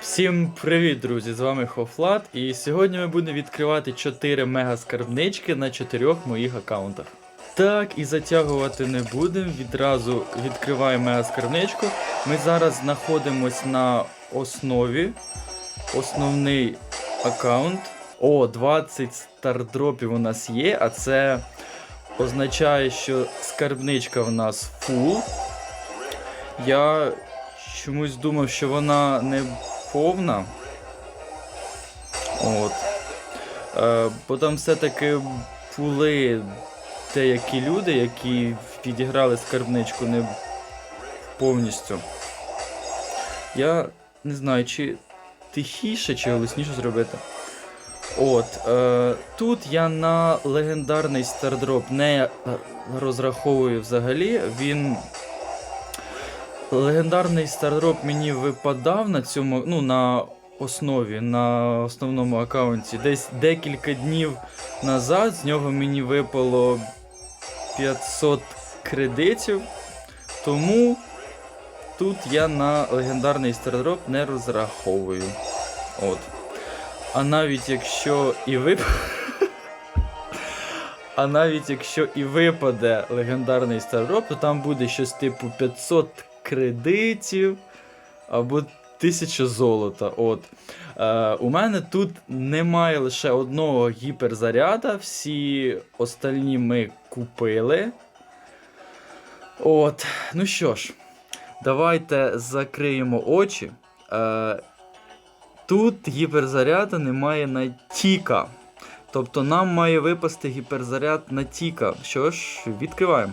Всім привіт, друзі! З вами Хофлат, і сьогодні ми будемо відкривати 4 мега скарбнички на 4 моїх аккаунтах. Так, і затягувати не будемо. Відразу відкриваємо мега скарбничку. Ми зараз знаходимось на основі. Основний аккаунт. О, 20 стардропів у нас є, а це означає, що скарбничка в нас фул. Я чомусь думав, що вона не повна. От. Е, бо там все-таки були деякі люди, які підіграли скарбничку не повністю. Я не знаю, чи тихіше, чи голосніше зробити. От, е, тут я на легендарний стардроп не е, розраховую взагалі. Він Легендарний стардроп мені випадав на цьому, ну, на основі, на основному аккаунті. Десь декілька днів назад з нього мені випало 500 кредитів. Тому тут я на легендарний стардроп не розраховую. От. А навіть якщо і вип... А навіть якщо і випаде легендарний стардроп, то там буде щось типу 500 кредитів або 1000 золота. От. Е, у мене тут немає лише одного гіперзаряда, всі остальні ми купили. От. Ну що ж, давайте закриємо очі. Е, тут гіперзаряда немає на Тіка. Тобто нам має випасти гіперзаряд на Тіка. Що ж, відкриваємо.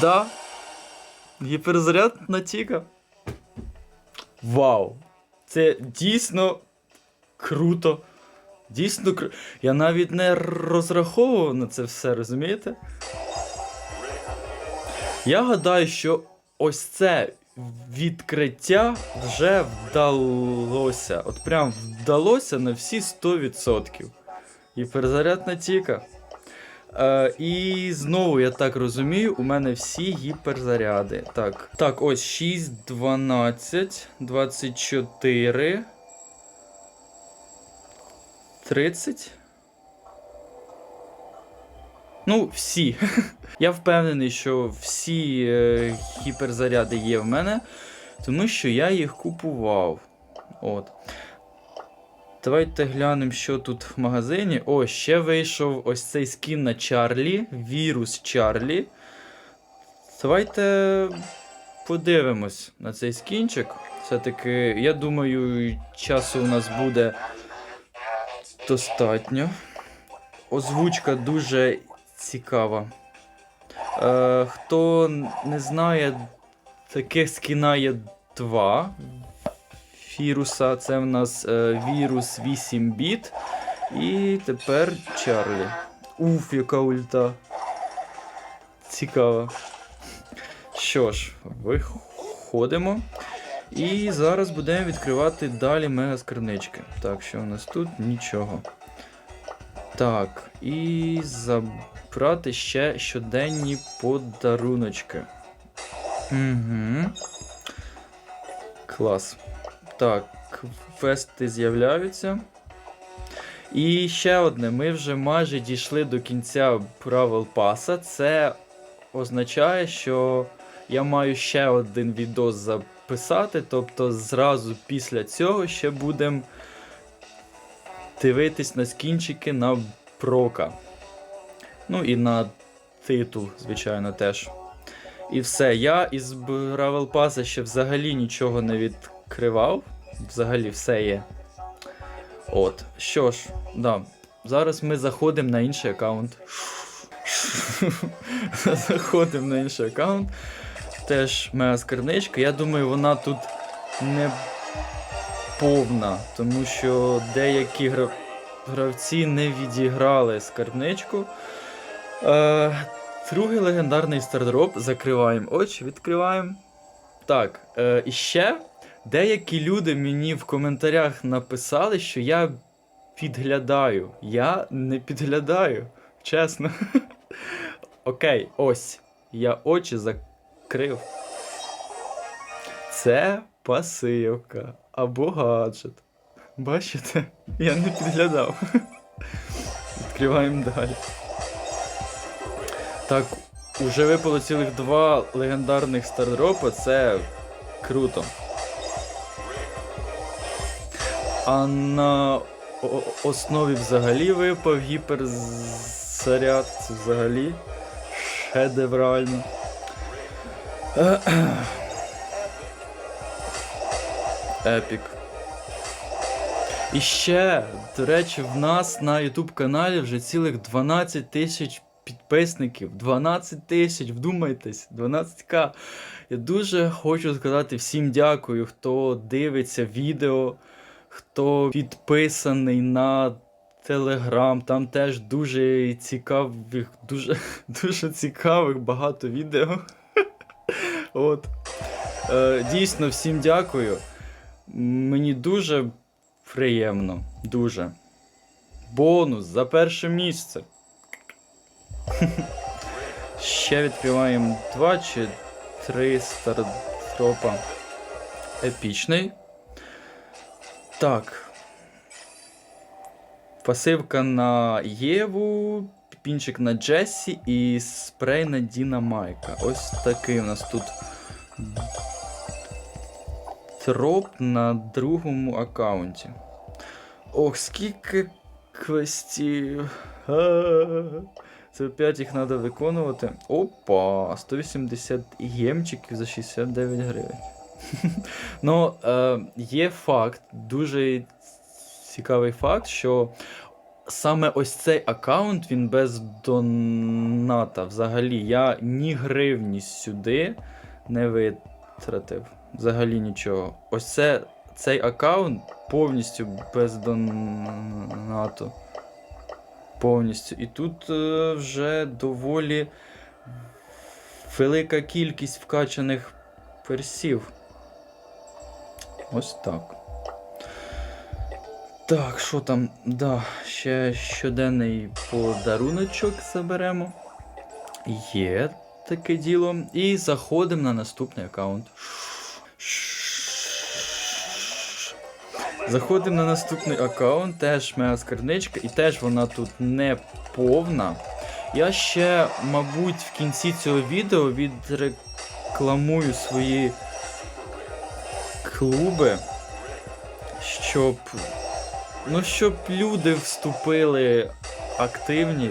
Да, Гіперзаряд на Тіка. Вау! Це дійсно круто. Дійсно круто. Я навіть не розраховував на це все, розумієте? Я гадаю, що ось це відкриття вже вдалося. От прям вдалося на всі 100%. Гіперзаряд на Тіка. Е, і знову, я так розумію, у мене всі гіперзаряди. Так, так, ось 6, 12, 24. 30. Ну, всі. Я впевнений, що всі е, гіперзаряди є в мене, тому що я їх купував. От. Давайте глянемо, що тут в магазині. О, ще вийшов ось цей скін на Чарлі. Вірус Чарлі. Давайте подивимось на цей скінчик. Все-таки, я думаю, часу у нас буде достатньо. Озвучка дуже цікава. Е, хто не знає, таких скіна є два віруса. Це в нас е, вірус 8 біт. І тепер Чарлі. Уф, яка ульта. Цікаво. Що ж, виходимо. І зараз будемо відкривати далі мегаскарнички. Так, що у нас тут? Нічого. Так, і забрати ще щоденні подаруночки. Угу. Клас. Так, квести з'являються. І ще одне, ми вже майже дійшли до кінця правил паса. Це означає, що я маю ще один відос записати. Тобто зразу після цього ще будемо дивитись на скінчики на прока. Ну і на титул, звичайно, теж. І все. Я із правил паса ще взагалі нічого не відкривав. Взагалі все є. От. Що ж, да. Зараз ми заходимо на інший аккаунт. Заходимо на інший аккаунт. Теж моя скарбничка. Я думаю, вона тут не повна, тому що деякі гра... гравці не відіграли скарбничку. Е, Другий легендарний стардроп. Закриваємо очі, відкриваємо. Так, е, і ще деякі люди мені в коментарях написали, що я підглядаю. Я не підглядаю, чесно. Окей, ось. Я очі закрив. Це пасивка або гаджет. Бачите? Я не підглядав. Відкриваємо далі. Так, уже випало цілих два легендарних стардропа, це круто. А на основі взагалі випав гіперзаряд. Це взагалі шедеврально. Епік. І ще, до речі, в нас на YouTube каналі вже цілих 12 тисяч підписників. 12 тисяч, вдумайтесь, 12к. Я дуже хочу сказати всім дякую, хто дивиться відео, хто підписаний на Телеграм. Там теж дуже цікавих, дуже, дуже цікавих багато відео. От. Е, дійсно, всім дякую. Мені дуже приємно. Дуже. Бонус за перше місце. Ще відкриваємо два чи три стартропа. Епічний. Так. Пасивка на Єву, пінчик на Джесі і спрей на Діна Майка. Ось такий у нас тут троп на другому аккаунті. Ох, скільки квестів. Це опять їх треба виконувати. Опа! 180 ємчиків за 69 гривень. ну, е, є факт, дуже цікавий факт, що саме ось цей аккаунт він без доната. Взагалі, я ні гривні сюди не витратив. Взагалі нічого. Ось це, цей аккаунт повністю без донату. Повністю. І тут е, вже доволі велика кількість вкачаних персів. Ось так. Так, що там? Да, ще щоденний подаруночок заберемо. Є таке діло. І заходимо на наступний аккаунт. Заходимо на наступний аккаунт, теж моя скарбничка, і теж вона тут не повна. Я ще, мабуть, в кінці цього відео відрекламую свої клуби, щоб. Ну, щоб люди вступили активні,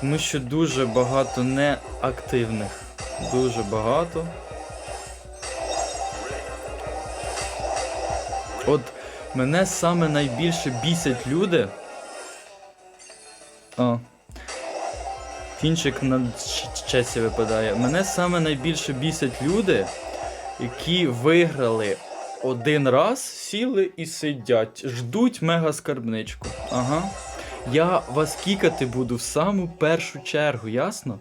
тому що дуже багато неактивних. Дуже багато. От мене саме найбільше бісять люди. О. Фінчик на чесі випадає. Мене саме найбільше бісять люди, які виграли один раз, сіли і сидять, ждуть мега скарбничку. Ага. Я вас кікати буду в саму першу чергу, ясно?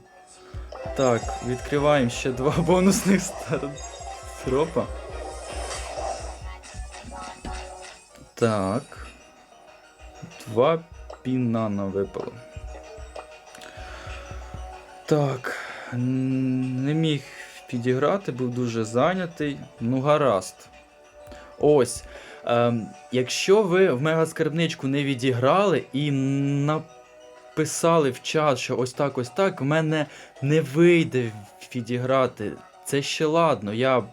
Так, відкриваємо ще два бонусних стартропа. Так. Два пінана випало. Так. Не міг підіграти, був дуже зайнятий. Ну, гаразд. Ось. Ем, якщо ви в мегаскарбничку не відіграли і написали в чат, що ось так, ось так, в мене не вийде відіграти. Це ще ладно, я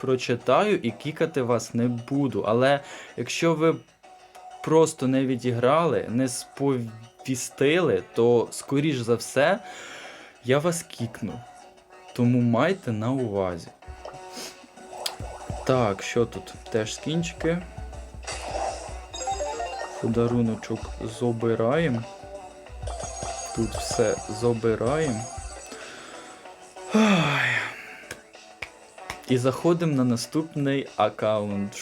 прочитаю і кікати вас не буду. Але якщо ви просто не відіграли, не сповістили, то скоріш за все я вас кікну. Тому майте на увазі. Так, що тут? Теж скінчики. Подаруночок забираємо. Тут все забираємо. І заходимо на наступний аккаунт.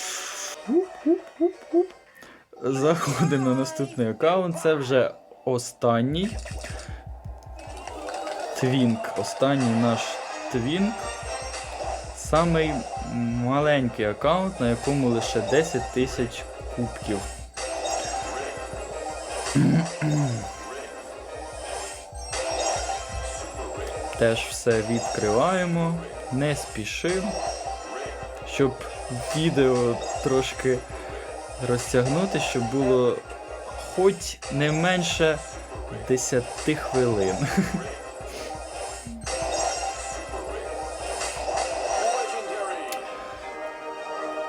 Заходимо на наступний аккаунт. Це вже останній. Твінк. Останній наш твінк. Самий маленький аккаунт, на якому лише 10 тисяч кубків. Теж все відкриваємо, не спішив, щоб відео трошки розтягнути, щоб було хоч не менше 10 хвилин.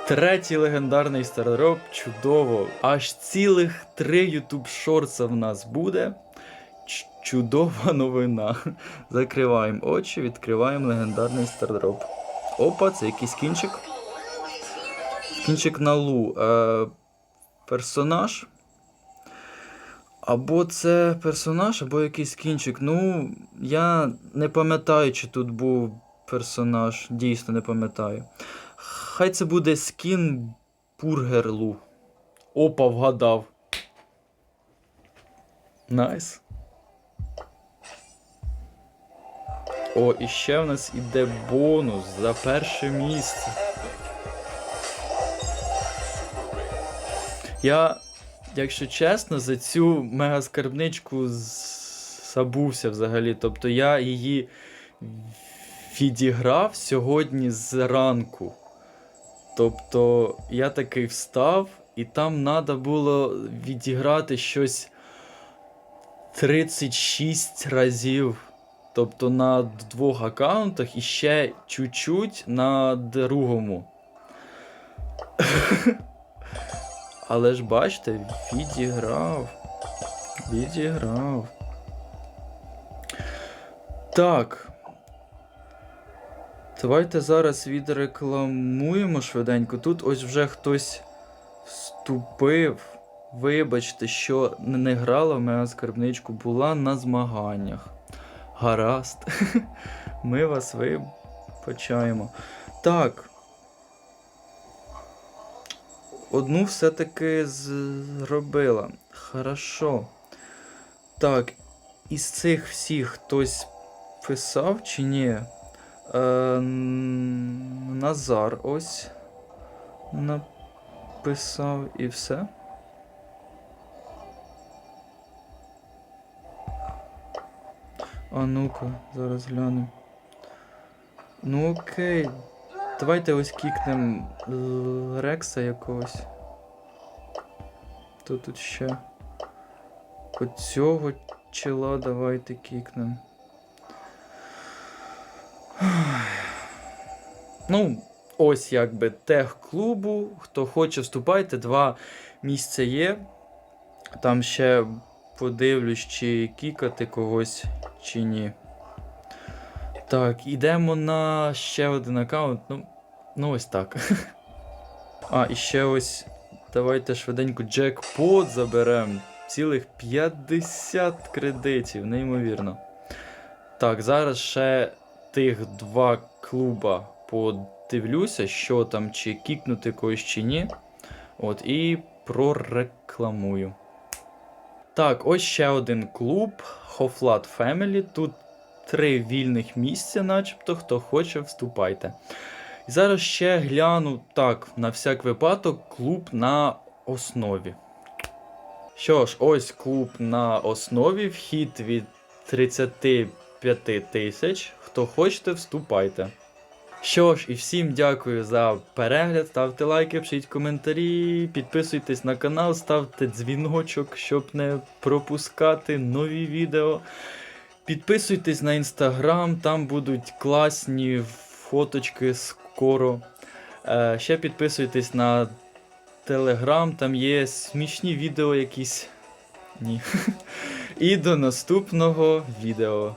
Третій легендарний стардроп, чудово. Аж цілих три YouTube шорца в нас буде. Чудова новина. Закриваємо очі, відкриваємо легендарний стардроп. Опа, це якийсь кінчик. Кінчик на лу. Е, персонаж. Або це персонаж, або якийсь кінчик. Ну, я не пам'ятаю, чи тут був персонаж. Дійсно не пам'ятаю. Хай це буде скін Бургерлу. Опа, вгадав. Найс. О, і ще в нас іде бонус за перше місце. Я, якщо чесно, за цю мегаскарбничку забувся взагалі. Тобто я її відіграв сьогодні зранку. Тобто я такий встав, і там треба було відіграти щось 36 разів. Тобто на двох аккаунтах і ще чуть-чуть на другому. Але ж бачите, відіграв. Відіграв. Так. Давайте зараз відрекламуємо швиденько. Тут ось вже хтось вступив. Вибачте, що не грала в мегаскарбничку, була на змаганнях. Гаразд. Ми вас вибачаємо. Так. Одну все-таки зробила. Хорошо. Так, із цих всіх хтось писав чи ні? Е, Назар ось написав і все. А ну-ка, зараз глянемо. Ну окей. Давайте ось кікнем Рекса якогось. Хто тут ще? Оцього чела давайте кікнем. Ну, ось якби тех клубу. Хто хоче, вступайте. Два місця є. Там ще подивлюсь, чи кікати когось, чи ні. Так, ідемо на ще один аккаунт. Ну, ну ось так. А, і ще ось. Давайте швиденько джекпот заберемо. Цілих 50 кредитів, неймовірно. Так, зараз ще тих два клуба подивлюся, що там, чи кікнути когось чи ні. От, і прорекламую. Так, ось ще один клуб Хофлат Family. Тут три вільних місця, начебто, хто хоче, вступайте. І зараз ще гляну, так, на всяк випадок, клуб на основі. Що ж, ось клуб на основі, вхід від 35 тисяч. Хто хочете, вступайте. Що ж, і всім дякую за перегляд. Ставте лайки, пишіть коментарі, підписуйтесь на канал, ставте дзвіночок, щоб не пропускати нові відео. Підписуйтесь на інстаграм, там будуть класні фоточки скоро. Е, ще підписуйтесь на телеграм, там є смішні відео якісь. Ні. І до наступного відео.